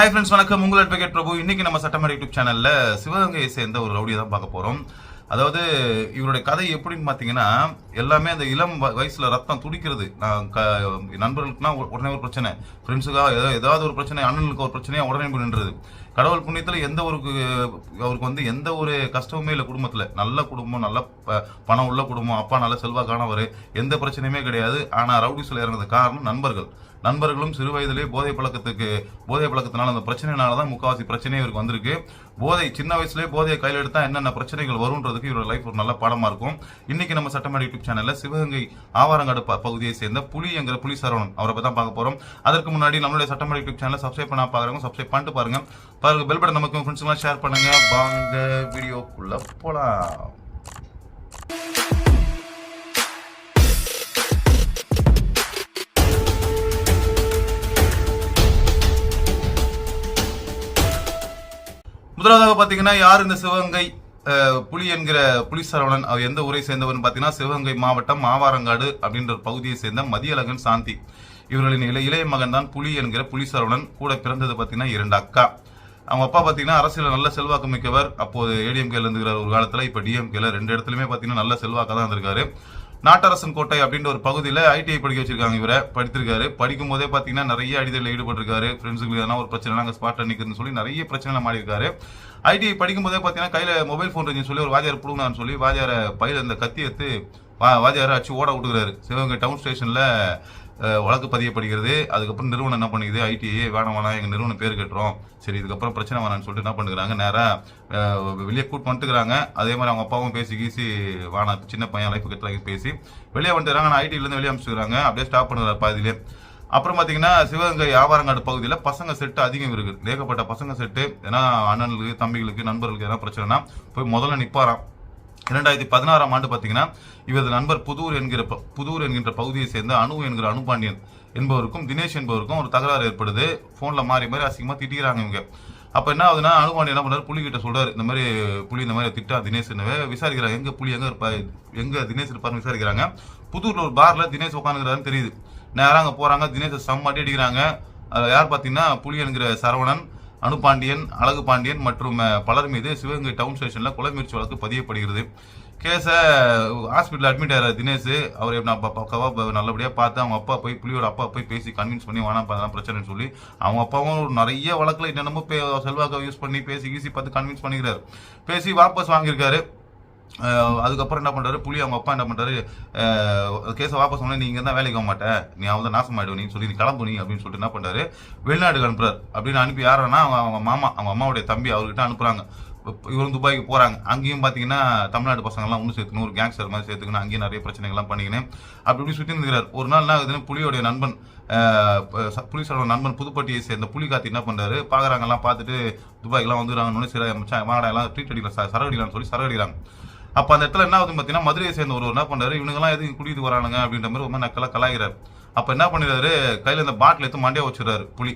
Hi friends வணக்கம். உங்கள் advocate பிரபு. இன்னைக்கு நம்ம சட்டமன்ற யூடியூப் சேனல்ல சிவகங்கையை சேர்ந்த ஒரு ரவுடியை தான் பார்க்க போறோம். அதாவது இவருடைய கதை எப்படின்னு பார்த்தீங்கன்னா எல்லாமே அந்த இளம் வ- வயசுல ரத்தம் துடிக்கிறது. நான் க நண்பர்களுக்குனா உடனே ஒரு பிரச்சனை. ஃப்ரெண்ட்ஸுக்காக ஏதோ ஏதாவது ஒரு பிரச்சனை அண்ணனுக்கு ஒரு பிரச்சனையாக உடனே போய் நின்றுது. கடவுள் புண்ணியத்தில் எந்த ஒரு அவருக்கு வந்து எந்த ஒரு கஷ்டமுமே இல்லை குடும்பத்தில். நல்ல குடும்பம் நல்ல ப- பணம் உள்ள குடும்பம் அப்பா நல்ல செல்வாக்கானவர் எந்த பிரச்சனையுமே கிடையாது. ஆனால் ரவுடி சொல்ல இறங்குறது காரணம் நண்பர்கள். நண்பர்களும் சிறு வயதிலே போதை பழக்கத்துக்கு போதை பழக்கத்தினால அந்த பிரச்சனைனால தான் முக்காவாசி பிரச்சனையே இவருக்கு வந்திருக்கு. போதை சின்ன வயசுலேயே போதையை கையில் எடுத்தால் என்னென்ன பிரச்சனைகள் வரும்ன்றதுக்கு இவரோட லைஃப் ஒரு நல்ல பாடமாக இருக்கும். இன்னைக்கு நம்ம சட்டமன்ற யூடியூப் சேனலில் சிவகங்கை ஆவாரங்காடு பகுதியை சேர்ந்த புலி என்கிற புலி சரவணன். அவரை பத்தி தான் பார்க்க போகிறோம் அதற்கு முன்னாடி நம்மளுடைய சட்டமன்ற யூடியூப் சேனலை சப்ஸ்கிரைப் பண்ணா பாக்குறவங்க சப்ஸ்கிரைப் பண்ணிட்டு பாருங்க. பாருங்க பெல் பட்டன் நமக்கு ஃப்ரெண்ட்ஸ் ஷேர் பண்ணுங்க. வாங்க வீடியோக்குள்ள போலாம். முதலாவதாக பார்த்தீங்கன்னா யார் இந்த சிவகங்கை புலி என்கிற புலி சரவணன் அவர் எந்த ஊரை சேர்ந்தவர்னு பார்த்தீங்கன்னா சிவகங்கை மாவட்டம் மாவாரங்காடு அப்படின்ற பகுதியை சேர்ந்த மதியழகன் சாந்தி. இவர்களின் இளைய இளைய மகன் தான் புலி என்கிற புலி சரவணன். கூட பிறந்தது பார்த்தீங்கன்னா இரண்டு அக்கா. அவங்க அப்பா பார்த்தீங்கன்னா அரசியல் நல்ல செல்வாக்கு மிக்கவர். அப்போது ஏடிஎம்கேல இருந்துகிறார் ஒரு காலத்தில். இப்போ டிஎம்கேல ரெண்டு இடத்துலையுமே பார்த்தீங்கன்னா நல்ல செல்வாக்காக தான் இருந்திருக்காரு. நாட்டரசன் கோட்டை அப்படின்ற ஒரு பகுதியில் ஐடிஐ படிக்க வச்சிருக்காங்க இவரை. படித்திருக்காரு. படிக்கும் போதே பார்த்தீங்கன்னா நிறைய அடிதலில் ஈடுபட்டிருக்காரு. ஃப்ரெண்ட்ஸுக்கு எதனா ஒரு பிரச்சனை நாங்கள் ஸ்பாட்டில் நிற்கிறதுன்னு சொல்லி நிறைய பிரச்சனை மாறியிருக்காரு ஐடிஐ படிக்கும் போதே பார்த்தீங்கன்னா கையில் மொபைல் ஃபோன் இருந்துச்சு சொல்லி ஒரு வாஜியார் பிடுங்கன்னு சொல்லி வாஜியாரை பையில் இந்த கத்தி எடுத்து வா வாஜியாரை அச்சு ஓட விட்டுக்கிறாரு. சிவகங்கை டவுன் ஸ்டேஷனில் வழக்கு பதியப்படுகிறது. அதுக்கப்புறம் நிறுவனம் என்ன பண்ணிக்குது ஐடிஐ வேணாம் வேணாம் எங்கள் நிறுவனம் பேர் கட்டுறோம் சரி இதுக்கப்புறம் பிரச்சனை வேணாம்னு சொல்லிட்டு என்ன பண்ணுறாங்க நேராக வெளியே கூட்டு வந்துட்டுக்கிறாங்க. அதே மாதிரி அவங்க அப்பாவும் பேசி கீசி வேணாம் சின்ன பையன் லைஃப் கட்டுறாங்க பேசி வெளியே வந்துடுறாங்க. ஆனால் ஐடியிலேருந்து வெளியே அனுப்பிச்சுக்கிறாங்க அப்படியே ஸ்டாப் பண்ணுறாரு பாதியிலே. அப்புறம் பார்த்தீங்கன்னா சிவகங்கை ஆவாரங்காடு பகுதியில் பசங்க செட்டு அதிகம் இருக்குது. ஏகப்பட்ட பசங்க செட்டு ஏன்னா அண்ணனுக்கு தம்பிகளுக்கு நண்பர்களுக்கு எதனா பிரச்சனைனா போய் முதல்ல நிற்பாராம் இரண்டாயிரத்தி பதினாறாம் ஆண்டு பார்த்தீங்கன்னா இவரது நண்பர் புதூர் என்கிற புதூர் என்கின்ற பகுதியை சேர்ந்த அணு என்கிற அனுபாண்டியன் என்பவருக்கும் தினேஷ் என்பவருக்கும் ஒரு தகராறு ஏற்படுது. ஃபோனில் மாறி மாறி அசிங்கமாக திட்டிக்கிறாங்க இவங்க. அப்போ என்ன ஆகுதுன்னா அனுபாண்டியன் என்ன பண்ணுறாரு புலிகிட்ட கிட்ட இந்த மாதிரி புலி இந்த மாதிரி திட்டா தினேஷ் விசாரிக்கிறாங்க. எங்கே புலி எங்க இருப்பா எங்கே தினேஷ் இருப்பார்னு விசாரிக்கிறாங்க. புதூரில் ஒரு பார்ல தினேஷ் உட்காந்துக்கிறாருன்னு தெரியுது. நேராக அங்கே போகிறாங்க தினேஷை செம்ம அடிக்கிறாங்க. யார் பார்த்தீங்கன்னா புலி என்கிற சரவணன் அனுபாண்டியன் அழகு பாண்டியன் மற்றும் பலர் மீது சிவகங்கை டவுன் ஸ்டேஷனில் கொலை முயற்சி வழக்கு பதியப்படுகிறது. கேஸை ஹாஸ்பிட்டல் அட்மிட் ஆகிற தினேஷ். அவர் நான் பக்காவாக நல்லபடியாக பார்த்து அவங்க அப்பா போய் புலியோட அப்பா போய் பேசி கன்வின்ஸ் பண்ணி வேணாம் அதெல்லாம் பிரச்சனைன்னு சொல்லி அவங்க அப்பாவும் ஒரு நிறைய வழக்கில் என்னென்னமோ செல்வாக்கை யூஸ் பண்ணி பேசி ஈஸி பார்த்து கன்வின்ஸ் பண்ணிக்கிறார். பேசி வாபஸ் வாங்கியிருக்காரு. அதுக்கப்புறம் என்ன பண்ணுறாரு புலி அவங்க அப்பா என்ன பண்ணுறாரு கேஸை வாபஸ் பண்ண நீங்கள் தான் வேலைக்கு போக மாட்டேன் நீ அவன் தான் நாசமாயிடுவ. நீ சொல்லி நீ கிளம்பு நீ அப்படின்னு சொல்லிட்டு என்ன பண்ணுறாரு வெளிநாடுக்கு அனுப்புறாரு. அப்படின்னு அனுப்பி யாருன்னா அவங்க அவங்க மாமா அவங்க அம்மாவுடைய தம்பி அவர்கிட்ட அனுப்புகிறாங்க இவரும் துபாய்க்கு போகிறாங்க அங்கேயும் பார்த்தீங்கன்னா தமிழ்நாடு பசங்கள்லாம் ஒன்று சேர்த்துக்கணும் ஒரு கேங்ஸ்டர் மாதிரி சேர்த்துக்கணும் அங்கேயும் நிறைய பிரச்சனைகள்லாம் பண்ணிக்கின்னு அப்படி இப்படி சுற்றி இருக்கிறார். ஒரு நாள் என்ன ஆகுதுன்னு புலியோடைய நண்பன் அஹ், நண்பன் புதுப்பட்டியை சேர்ந்த புலிகாத்தி என்ன பண்ணுறாரு பார்க்குறாங்கலாம் பார்த்துட்டு துபாய்க்கெலாம் வந்துடுறாங்கன்னு சரி மச்சான் வாடா எல்லாம் ட்ரீட் அடிக்கலாம் ச- சொல்லி சரகடிக்கிறாங்க. அப்போ அந்த இடத்துல என்ன ஆகுதுன்னு பார்த்தீங்கன்னா மதுரையை சேர்ந்த ஒரு என்ன பண்ணுறாரு இவனுங்கெல்லாம் எதுக்கு குடித்து வரானுங்க? அப்படின்ற மாதிரி ஒரு நக்கலாக நக்கலா அப்போ என்ன பண்ணிடுறாரு? கையில் இந்த பாட்டில் எடுத்து மண்டையை வச்சுறாரு புலி.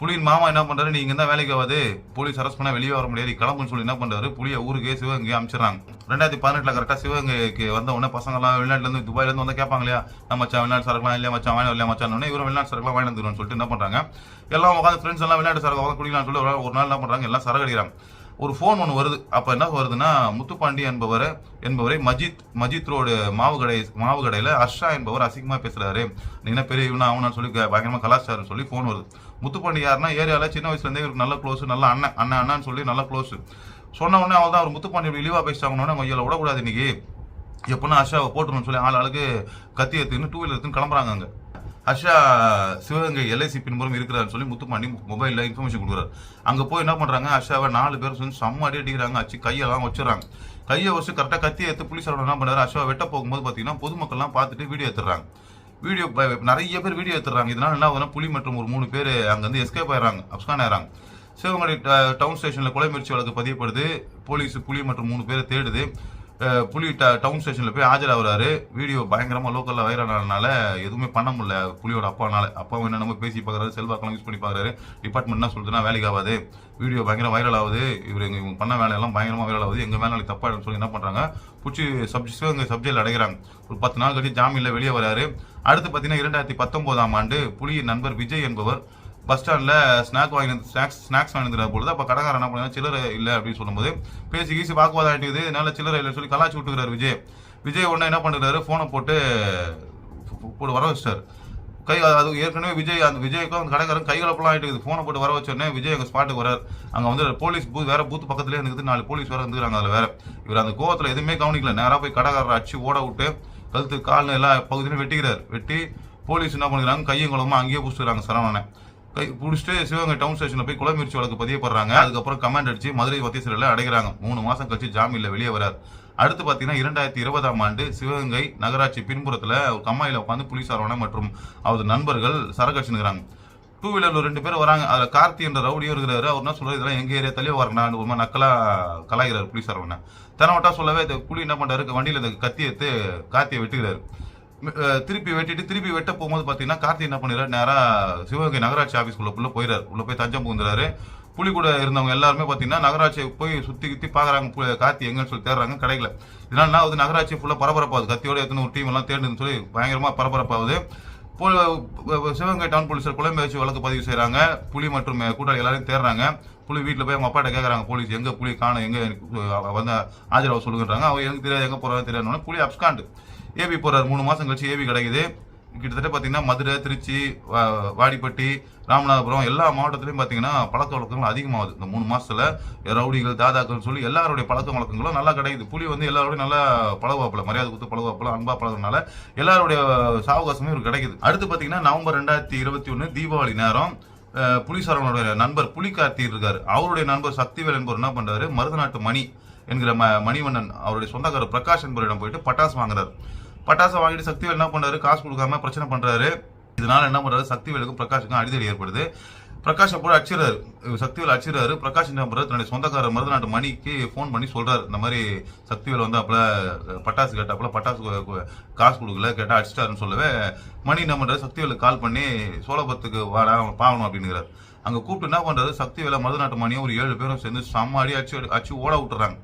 புலியின் மாமா என்ன பண்ணுறாரு நீங்கள் தான் வேலைக்கு ஆகாது போலீஸ் அரெஸ்ட் பண்ணால் வெளியே வர முடியாது. கிளம்புன்னு சொல்லி என்ன பண்ணுறாரு புலியை ஊருக்கு சிவகங்கை அமைச்சிடறாங்க ரெண்டாயிரத்தி பதினெட்டில் கரெக்டாக சிவகங்கைக்கு வந்த உடனே பசங்களாம் வெளிநாட்டிலேருந்து துபாயிலேருந்து வந்து கேட்பாங்க இல்லையா? நம்ம மச்சான் வெளிநாட்டு சரக்குலாம் இல்லையா மச்சான்? வாங்கி இல்லையா மச்சான் உடனே இவரும் வெளிநாட்டு சரக்குலாம் வாங்கி வந்துருன்னு சொல்லிட்டு என்ன பண்ணுறாங்க எல்லாம் உட்காந்து ஃப்ரெண்ட்ஸ் எல்லாம் வெளிநாட்டு சரக்கு உட்காந்து குடிக்கலாம்னு சொல்லி ஒரு நாள் என்ன பண்ணுறாங்க எல்லாம் சரக்கு அடிக்கிறாங்க. ஒரு ஃபோன் ஒன்று வருது. அப்போ என்ன வருதுன்னா முத்துப்பாண்டி என்பவர் என்பவரை மஜித் மஜித் ரோடு மாவு கடை மாவு கடையில் ஹர்ஷா என்பவர் அசிங்கமாக பேசுகிறாரு நீ என்ன பெரிய இவனா அவனான்னு சொல்லி பயங்கரமாக கலாச்சாரம்னு கலாச்சாரம் சொல்லி ஃபோன் வருது. முத்துப்பாண்டி யாருன்னா ஏரியாவில் சின்ன வயசுலேருந்தே இவருக்கு நல்ல க்ளோஸ் நல்ல அண்ணன் அண்ணன் அண்ணான்னு சொல்லி நல்ல க்ளோஸ் சொன்ன உடனே அவள் தான் அவர் முத்துப்பாண்டி இழிவாக பேசிட்டாங்கன்னு கொஞ்சம் விடக்கூடாது இன்னைக்கு. எப்படின்னா ஹர்ஷாவை போட்டுருன்னு சொல்லி ஆள் ஆளுக்கு கத்தி எடுத்துன்னு டூ வீலர் எடுத்துன்னு கிளம்புறாங்க அங்கே. ஹர்ஷா சிவகங்கை எல்ஐசி பின்புறம் இருக்கிறான்னு சொல்லி முத்துப்பாண்டி மொபைலில் இன்ஃபர்மேஷன் கொடுக்குறாரு. அங்கே போய் என்ன பண்ணுறாங்க ஹர்ஷாவை நாலு பேர் சொல்லி செம்ம அடி அடிக்கிறாங்க அச்சு கையெல்லாம் வச்சுறாங்க. கையை வச்சு கரெக்டாக கத்தி எடுத்து புலிஸ் என்ன பண்ணுறாரு ஹர்ஷாவை வெட்ட போகும்போது பார்த்தீங்கன்னா பொதுமக்கள்லாம் பார்த்துட்டு வீடியோ எடுத்துறாங்க வீடியோ நிறைய பேர் வீடியோ எடுத்துறாங்க இதனால என்ன ஆகுதுன்னா புலி மற்றும் ஒரு மூணு பேர் அங்கேருந்து எஸ்கேப் ஆயிடுறாங்க அப்ஸ்கான் ஆயிடுறாங்க. சிவகங்கை ட- டவுன் ஸ்டேஷனில் கொலை முயற்சி வழக்கு பதியப்படுது. போலீஸ் புலி மற்றும் மூணு பேரை தேடுது. புலி ட- டவுன் ஸ்டேஷனில் போய் ஆஜராகிறாரு. வீடியோ பயங்கரமாக லோக்கலில் வைரல் ஆனதுனால எதுவுமே பண்ண முடியல. புலியோட அப்பானால அப்பாவும் என்னென்னமோ பேசி பார்க்குறாரு செல்வாக்கெல்லாம் யூஸ் பண்ணி பார்க்குறாரு டிபார்ட்மெண்ட் என்ன சொல்லுதுன்னா வேலைக்கு ஆகாது. வீடியோ பயங்கர வைரல் ஆகுது. இவர் எங்கள் இவங்க பண்ண வேலையெல்லாம் பயங்கரமாக வைரல் ஆகுது. எங்கள் மேலே தப்பாக சொல்லி என்ன பண்ணுறாங்க பிடிச்சி சப் எங்கள் சப்ஜெக்டில் அடைகிறாங்க. ஒரு பத்து நாள் கழிச்சு ஜாமீனில் வெளியே வராரு. அடுத்து பார்த்தீங்கன்னா இரண்டாயிரத்தி பத்தொம்போதாம் ஆண்டு புலியின் நண்பர் விஜய் என்பவர் பஸ் ஸ்டாண்டில் ஸ்நாக் வாங்கி ஸ்நாக்ஸ் ஸ்நாக்ஸ் வாங்கி வந்துடுற பொழுது அப்போ கடைக்காரன் என்ன பண்ணா சில்லறை இல்லை அப்படின்னு சொல்லும்போது பேசி கீசி வாக்குவாதம் ஆகிட்டுது இதனால சில்லறை இல்லைன்னு சொல்லி கலாச்சி விட்டுக்கிறார் விஜய். விஜய் உடனே என்ன பண்ணுறாரு ஃபோனை போட்டு போட்டு வர வச்சிட்டாரு. கை அது ஏற்கனவே விஜய் அந்த விஜய்க்கும் அந்த கடைக்காரன் கைகலப்பெல்லாம் ஆயிட்டு ஆகிட்டு ஃபோனை போட்டு வர வச்சோடனே விஜய் எங்கள் ஸ்பாட்டுக்கு வரார் அங்கே வந்து போலீஸ் பூத் வேற பூத் பக்கத்துலேயே இருக்குது நாலு போலீஸ் வேறு இருந்துக்கிறாங்க அதில் வேற. இவர் அந்த கோவத்தில் எதுவுமே கவனிக்கல. நேராக போய் கடைக்காரரை அடிச்சு ஓட விட்டு கழுத்து கால் எல்லா பகுதியிலும் வெட்டிக்கிறார். வெட்டி போலீஸ் என்ன பண்ணிக்கிறாங்க? கையும் குளமும் அங்கேயே பிடிச்சிக்கிறாங்க சரவணனை. கை பிடிச்சிட்டு சிவகங்கை டவுன் ஸ்டேஷனில் போய் குலமுயற்சி வழக்கு பதியப்படுறாங்க. அதுக்கப்புறம் கமாண்ட் அடிச்சு மதுரை மத்திய சிறையில் அடைகிறாங்க. மூணு மாசம் கழிச்சு ஜாமீன்ல வெளியே வரார். அடுத்து பார்த்தீங்கன்னா இரண்டாயிரத்தி இருபதாம் ஆண்டு சிவகங்கை நகராட்சி பின்புறத்தில் ஒரு கம்மாயில் உட்காந்து புலிசாரவன மற்றும் அவரது நண்பர்கள் சரக்கடிச்சுக்கிறாங்க டூ வீலரில் ரெண்டு பேர் வராங்க. அதில் கார்த்தி என்ற ரவுடியும் இருக்கிறாரு. அவர் என்ன சொல்கிறார் இதெல்லாம் எங்கள் ஏரியா தள்ளி வரணும் ஒரு மாதிரி நக்கலாக கலாய்கிறார் புலிசாரவனை தினவட்டா சொல்லவே இந்த புலி என்ன பண்ணுறாரு வண்டியில் இந்த கத்தி எடுத்து கார்த்தியை வெட்டுகிறாரு திருப்பி வெட்டிட்டு திருப்பி வெட்ட போகும்போது பார்த்தீங்கன்னா கார்த்தி என்ன பண்ணிடுறாரு? நேராக சிவகங்கை நகராட்சி ஆஃபீஸ்க்குள்ளே போயிடாரு போயிறாரு. உள்ள போய் தஞ்சம் புகுந்துறாரு. புலி கூட இருந்தவங்க எல்லாருமே பார்த்தீங்கன்னா நகராட்சியை போய் சுற்றி கித்தி பார்க்குறாங்க பு- கார்த்தி எங்கன்னு சொல்லி தேடுறாங்க. கிடைக்கல. இதனால வந்து நகராட்சி ஃபுல்லாக பரபரப்பாகுது. கத்தியோட எத்தனை ஒரு டீம் எல்லாம் தேடுன்னு சொல்லி பயங்கரமாக பரபரப்பாகுது. சிவகங்கை டவுன் போலீஸில் குழம்பு வழக்கு பதிவு செய்கிறாங்க புலி மற்றும் கூட்டாளி எல்லாரையும் தேடுறாங்க. புலி வீட்டில் போய் அவங்க அப்பாட்ட கேட்குறாங்க போலீஸ் எங்கே புலி காணும் எங்கே வந்து ஆஜராக சொல்லுங்கன்றாங்க. அவங்க எங்கே தெரியாது எங்கே போகிறாங்க தெரியாதுன்னு புலி அப்ஸ்காண்டு ஏபி போறாரு. மூணு மாசம் கழிச்சு ஏபி கிடைக்குது. கிட்டத்தட்ட பார்த்தீங்கன்னா மதுரை திருச்சி வா- வாடிப்பட்டி ராமநாதபுரம் எல்லா மாவட்டத்திலையும் பார்த்தீங்கன்னா பழக்க வழக்கங்கள் அதிகமாகுது. இந்த மூணு மாசத்துல ரவுடிகள் தாதாக்கள் சொல்லி எல்லாருடைய பழக்க வழக்கங்களும் நல்லா கிடைக்குது. புலி வந்து எல்லாரோடையும் நல்லா பழகுவாப்பில். மரியாதை கொடுத்து பழகுவாப்பில் அன்பா பழகுறதுனால எல்லாருடைய சாவகாசமும் இவருக்கு கிடைக்குது. அடுத்து பார்த்தீங்கன்னா நவம்பர் ரெண்டாயிரத்தி இருபத்தி ஒன்று தீபாவளி நேரம். அஹ், புலிசாரனுடைய நண்பர் புலிகார்த்தி இருக்காரு. அவருடைய நண்பர் சக்திவேல் என்பவர் என்ன பண்றாரு? மருதநாட்டு மணி என்கிற ம மணிவண்ணன் அவருடைய சொந்தக்காரர் பிரகாஷ் என்பவரிடம் போயிட்டு பட்டாசு வாங்குறாரு. பட்டாசை வாங்கிட்டு சக்திவேல் என்ன பண்றாரு? காசு கொடுக்காம பிரச்சனை பண்றாரு. இதனால என்ன பண்றாரு? சக்திவேலுக்கும் பிரகாஷுக்கும் அடிதடி ஏற்படுது. பிரகாஷை போய் அடிச்சிடறாரு. சக்திவேல் அடிச்சிடறாரு. பிரகாஷ் என்ன பண்றாரு? தன்னுடைய சொந்தக்காரர் மருதநாட்டு மணிக்கு ஃபோன் பண்ணி சொல்றாரு. இந்த மாதிரி சக்திவேல் வந்து அப்பல பட்டாசு கேட்டாப்புல பட்டாசு காசு கொடுக்கல கேட்டா அடிச்சிட்டாருன்னு சொல்லவே மணி என்ன பண்றாரு? சக்திவேலுக்கு கால் பண்ணி சோழபத்துக்கு வாடா பாவணும் அப்படிங்கிறாரு. அங்க கூப்பிட்டு என்ன பண்றாரு? சக்திவேல மருதநாட்டு மணியும் ஒரு ஏழு பேரும் சேர்ந்து செம்ம அடி அடிச்சு அடிச்சு ஓட விட்டுறாங்க.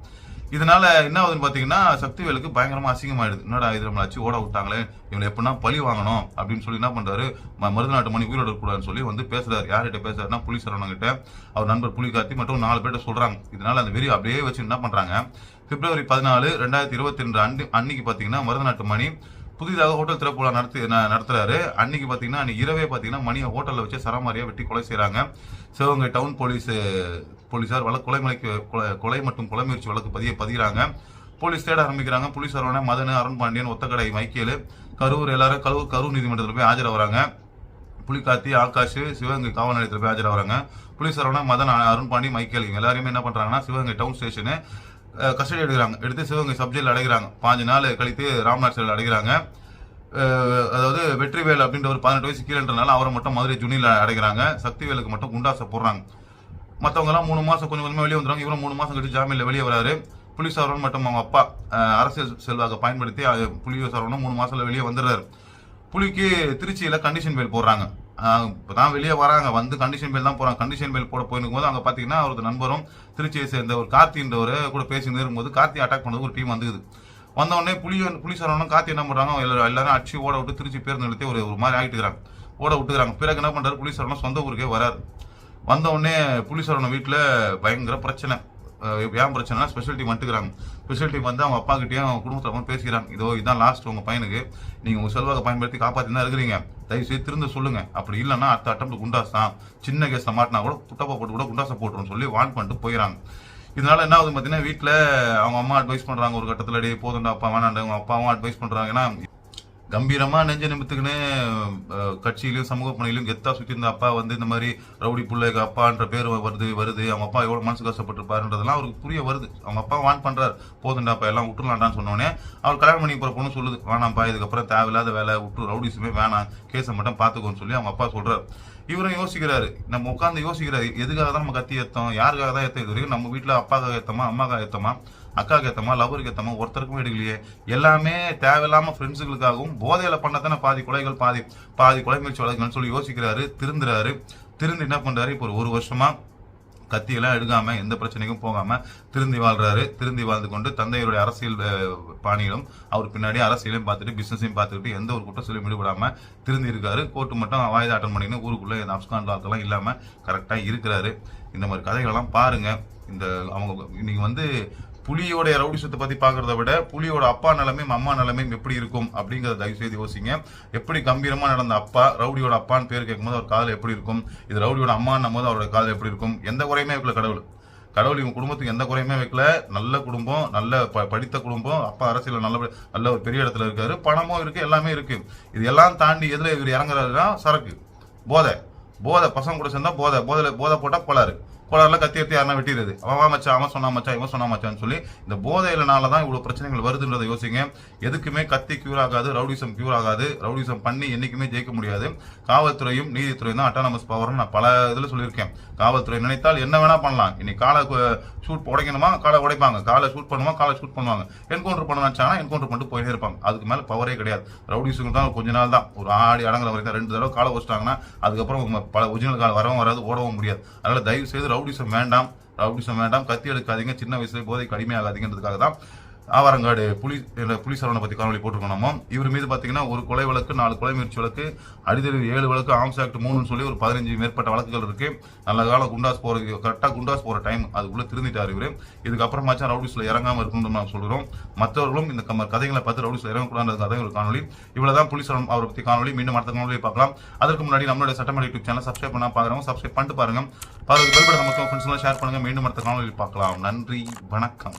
இதனால என்ன ஆகுதுன்னு பாத்தீங்கன்னா சக்திவேலுக்கு பயங்கரமா அசிங்கமாயிடுது. என்னடா இது நம்மளை அச்சு ஓட விட்டாங்களே இவங்களை எப்படின்னா பழி வாங்கணும் அப்படின்னு சொல்லி என்ன பண்றாரு ம- மருதநாட்டு மணி உயிரோட கூடாதுன்னு சொல்லி வந்து பேசுறாரு. யார்கிட்ட பேசுறாருன்னா புலி சரவணங்கிட்ட அவர் நண்பர் புலிகாத்தி மற்றும் நாலு பேர்ட்ட சொல்றாங்க. இதனால அந்த வெறி அப்படியே வச்சு என்ன பண்றாங்க பிப்ரவரி பதினாலு ரெண்டாயிரத்தி இருபத்தி ரெண்டு அன்னி அன்னைக்கு பாத்தீங்கன்னா மருதநாட்டு மணி புதிதாக ஹோட்டல் திறப்புலா நடத்தி நடத்துறாரு. அன்னைக்கு பாத்தீங்கன்னா அன்னைக்கு இரவே பாத்தீங்கன்னா மணியை ஹோட்டல்ல வச்சு சரமாரியா வெட்டி கொலை செய்கிறாங்க சிவகங்கை டவுன் போலீஸ் போலீசார் வழக்கு கொலை மலைக்கு கொலை- மற்றும் கொலை முயற்சி வழக்கு பதிய பதிகிறாங்க போலீஸ் தேட ஆரம்பிக்கிறாங்க. போலீஸ் வரவன மதன் அருண் பாண்டியன் ஒத்தக்கடை மைக்கேலு கரூர் எல்லாரும் கரூர் கரூர் நீதிமன்றத்தில் போய் ஆஜராகிறாங்க புலிகாத்தி ஆகாஷ் சிவகங்கை காவல் நிலையத்தில் போய் ஆஜராகிறாங்க வராங்க சரவணா மதன் அருண் பாண்டி மைக்கேல் இவங்க எல்லாருமே என்ன பண்றாங்கன்னா சிவகங்கை டவுன் ஸ்டேஷனு கஸ்டடி எடுக்கிறாங்க. எடுத்து சிவகங்கை சப்ஜெக்டில் அடைகிறாங்க. பாஞ்சு நாள் கழித்து ராம்நாத் சார் அடைகிறாங்க. அதாவது வெற்றிவேல் அப்படின்ற ஒரு பதினெட்டு வயசு கீழன்றனால அவரை மட்டும் மதுரை ஜுனியில் அடைகிறாங்க. சக்திவேலுக்கு மட்டும் குண்டாசை போடுறாங்க. மற்றவங்கலாம் மூணு மாதம் கொஞ்சம் கொஞ்சமாக வெளியே வந்துடுறாங்க இவரும் மூணு மாதம் கழிச்சு ஜாமீனில் வெளியே வராரு. புலி சரவணன் மற்றும் அவங்க அப்பா அரசியல் செல்வாக்கை பயன்படுத்தி புலி சரவணன் மூணு மாதத்தில் வெளியே வந்துடுறாரு. புலிக்கு திருச்சியில் கண்டிஷன் பேர் போடுறாங்க. இப்போ தான் வெளியே வராங்க. வந்து கண்டிஷன் பேல் தான் போகிறாங்க கண்டிஷன் பேல் போட போயிருக்கும் போது அங்கே பார்த்தீங்கன்னா அவரது நண்பரும் திருச்சியை சேர்ந்த ஒரு கார்த்தின்றவர் கூட பேசிட்டு இருக்கும்போது கார்த்தி அட்டாக் பண்ணதுக்கு ஒரு டீம் வந்துக்குது. வந்தவொடனே உடனே புலி புலி கார்த்தி என்ன பண்ணுறாங்க எல்லாரும் எல்லாரும் அடிச்சு ஓட விட்டு திருச்சி பேருந்து நிறுத்தி ஒரு ஒரு மாதிரி ஆகிட்டுக்கிறாங்க ஓட விட்டுக்கிறாங்க. பிறகு என்ன பண்ணுறாரு புலி சொந்த ஊருக்கே வராரு. வந்தவுடனே உடனே வீட்டில் பயங்கர பிரச்சனை. ஏன் பிரச்சனைனா ஸ்பெஷல் டீம் வந்துக்கிறாங்க. ஸ்பெஷல் டீம் வந்து அவங்க அப்பாக்கிட்டேயும் அவங்க குடும்பத்தில் வந்து பேசிக்கிறாங்க. இதோ இதுதான் லாஸ்ட் உங்கள் பையனுக்கு. நீங்கள் உங்கள் செல்வாக்கை பயன்படுத்தி காப்பாற்றி தான் இருக்கிறீங்க. தயவு செய்து திருந்த சொல்லுங்க. அப்படி இல்லைன்னா அடுத்த அட்டம் குண்டாஸ் தான் சின்ன கேஸ்ல மாட்டினா கூட குட்டப்பா போட்டு கூட குண்டாசை போட்டுருன்னு சொல்லி வான் பண்ணிட்டு போயிடறாங்க இதனால என்ன ஆகுது பார்த்தீங்கன்னா வீட்டில் அவங்க அம்மா அட்வைஸ் பண்ணுறாங்க ஒரு கட்டத்தில் டே போதும்டா அப்பா வேணாண்டு அவங்க அப்பாவும் அட்வைஸ் பண்ணுறாங்க ஏன்னா கம்பீரமா நெஞ்ச நிமித்துக்குன்னு கட்சியிலும் சமூக பணியிலும் கெத்தா சுத்தி இருந்த அப்பா வந்து இந்த மாதிரி ரவுடி பிள்ளைக்கு அப்பான்ற பேர் வருது வருது அவங்க அப்பா எவ்வளவு மனசு கஷ்டப்பட்டிருப்பாருன்றதெல்லாம் அவருக்கு புரிய வருது. அவங்க அப்பா வான் பண்றாரு. போதுண்டா அப்பா எல்லாம் விட்டுலாண்டான்னு சொன்னோடனே அவர் கல்யாணம் பண்ணி போற பொண்ணு சொல்லுது வேணாம்ப்பா இதுக்கப்புறம் தேவையில்லாத வேலை விட்டு ரவுடிஸுமே வேணாம் கேஸை மட்டும் பாத்துக்கோன்னு சொல்லி அவங்க அப்பா சொல்றாரு. இவரும் யோசிக்கிறாரு. நம்ம உட்காந்து யோசிக்கிறாரு. எதுக்காக தான் நம்ம கத்தி ஏத்தோம்? யாருக்காக தான் ஏத்த இது வரைக்கும் நம்ம வீட்டுல அப்பாக்காக ஏத்தமா அம்மாக்காக ஏத்தமா? அக்காவுக்கு ஏத்தமா லவருக்கு ஏத்தமா ஒருத்தருக்குமே எடுக்கலையே எல்லாமே தேவையில்லாமல் ஃப்ரெண்ட்ஸுகளுக்காகவும் போதையில் பண்ணத்தானே பாதி கொலைகள் பாதி பாதி கொலை முயற்சி வழக்குன்னு சொல்லி யோசிக்கிறாரு திருந்துறாரு. திருந்து என்ன பண்ணுறாரு இப்போ ஒரு ஒரு வருஷமா கத்தியெல்லாம் எடுக்காமல் எந்த பிரச்சனைக்கும் போகாமல் திருந்தி வாழ்கிறாரு திருந்தி வாழ்ந்து கொண்டு தந்தையருடைய அரசியல் பாணியிலும் அவர் பின்னாடி அரசியலையும் பார்த்துட்டு பிஸ்னஸையும் பார்த்துக்கிட்டு எந்த ஒரு குற்றச்செயலும் ஈடுபடாம திருந்தி இருக்காரு. கோர்ட்டு மட்டும் வாய்தா அட்டன் பண்ணின்னு ஊருக்குள்ளே இந்த அப்ஸ்கான் லாக்கெல்லாம் இல்லாமல் கரெக்டாக இருக்கிறாரு. இந்த மாதிரி கதைகளெல்லாம் பாருங்கள் இந்த அவங்க இன்னைக்கு வந்து புலியோட ரவுடிசத்தை பத்தி பாக்குறத விட புலியோட அப்பா நிலைமையும் அம்மா நிலைமையும் எப்படி இருக்கும் அப்படிங்கறத தயவு செய்து யோசிங்க. எப்படி கம்பீரமா நடந்த அப்பா ரவுடியோட அப்பான்னு பேர் கேட்கும்போது அவர் காதல் எப்படி இருக்கும்? இது ரவுடியோட அம்மான்னும் போது அவரோட காதல் எப்படி இருக்கும்? எந்த குறையுமே வைக்கல கடவுள். கடவுள் இவங்க குடும்பத்துக்கு எந்த குறையுமே வைக்கல. நல்ல குடும்பம் நல்ல ப- படித்த குடும்பம். அப்பா அரசியல் நல்ல நல்ல ஒரு பெரிய இடத்துல இருக்காரு. பணமும் இருக்கு எல்லாமே இருக்கு. இது எல்லாம் தாண்டி எதுல இவர் இறங்குறாருன்னா சரக்கு. போதை. போதை பசங்க கூட சேர்ந்தா போதை. போதையில் போதை போட்டா பலாரு. கோளாறுல கத்தி எடுத்து யாரா வெட்டிடுது அவன் மச்சா அவன் சொன்னா மச்சா இவன் சொன்னா மச்சான்னு சொல்லி இந்த போதையிலனால தான் இவ்வளவு பிரச்சனைகள் வருதுன்றதை யோசிங்க. எதுக்குமே கத்தி கியூர் ஆகாது ரவுடிசம் கியூர் ஆகாது. ரவுடிசம் பண்ணி என்னைக்குமே ஜெயிக்க முடியாது. காவல்துறையும் நீதித்துறையும் தான் அட்டானமஸ் பவர்னு நான் பல இதுல சொல்லியிருக்கேன். காவல்துறை நினைத்தால் என்ன வேணா பண்ணலாம். இன்னைக்கு காலை ஷூட் உடைக்கணுமா? காலை உடைப்பாங்க. காலை ஷூட் பண்ணுமா? காலை ஷூட் பண்ணுவாங்க. என்கவுண்டர் பண்ண நினைச்சாங்கன்னா என்கவுண்டர் பண்ணிட்டு போயிட்டே இருப்பாங்க. அதுக்கு மேல பவரே கிடையாது. ரவுடிஸுக்கு தான் கொஞ்ச நாள் தான். ஒரு ஆடி அடங்குற வரைக்கும் ரெண்டு தடவை காலை வச்சிட்டாங்கன்னா அதுக்கப்புறம் பல ஒரிஜினல் கால் வரவும் வராது ஓடவும் முடியாது. அதனால தயவு செய்து ரவுடிசம் வேண்டாம் ரவுடிசம் வேண்டாம். கத்தி எடுக்காதீங்க சின்ன வயசுல போதை அடிமையாகாதீங்கிறதுக்காக தான் ஆவாரங்காடு புலி புலி சரவணை பத்தி காணொலி போட்டிருக்கோம் நம்ம. இவர் மீது பாத்தீங்கன்னா ஒரு கொலை வழக்கு நாலு கொலை முயற்சி வழக்கு அடிதடி ஏழு வழக்கு ஆம்ஸ் ஆக்ட் மூணுன்னு சொல்லி ஒரு பதினஞ்சு மேற்பட்ட வழக்குகள் இருக்கு. நல்ல காலம் குண்டாஸ் போகிற கரெக்டா குண்டாஸ் போற டைம் அதுக்குள்ளே திருந்திட்டாரு இவரு. இதுக்கப்புறமாச்சும் ரவுடிஸ்ல இறங்காம இருக்கணும்னு நான் சொல்றோம். மற்றவர்களும் இந்த கதைகளை பார்த்து ரவுடிஸ்ல இறங்கக்கூடாது ஒரு காணொலி இவ்வளவுதான் புலி சரவணம் அவரை பத்தி காணொலி மீண்டும் அடுத்த காணொலி பார்க்கலாம். அதற்கு முன்னாடி நம்மளுடைய சட்டமன்ற யூடியூப் சேனல் சப்ஸ்கிரைப் பண்ணா பார்க்குறவங்க சப்ஸ்கிரைப் பண்ணிட்டு பாருங்க. பாருங்க பெல் பட்டன் நமக்கு ஃப்ரெண்ட்ஸ் எல்லாம் ஷேர் பண்ணுங்க. மீண்டும் அடுத்த காணொலி பார்க்கலாம். நன்றி வணக்கம்.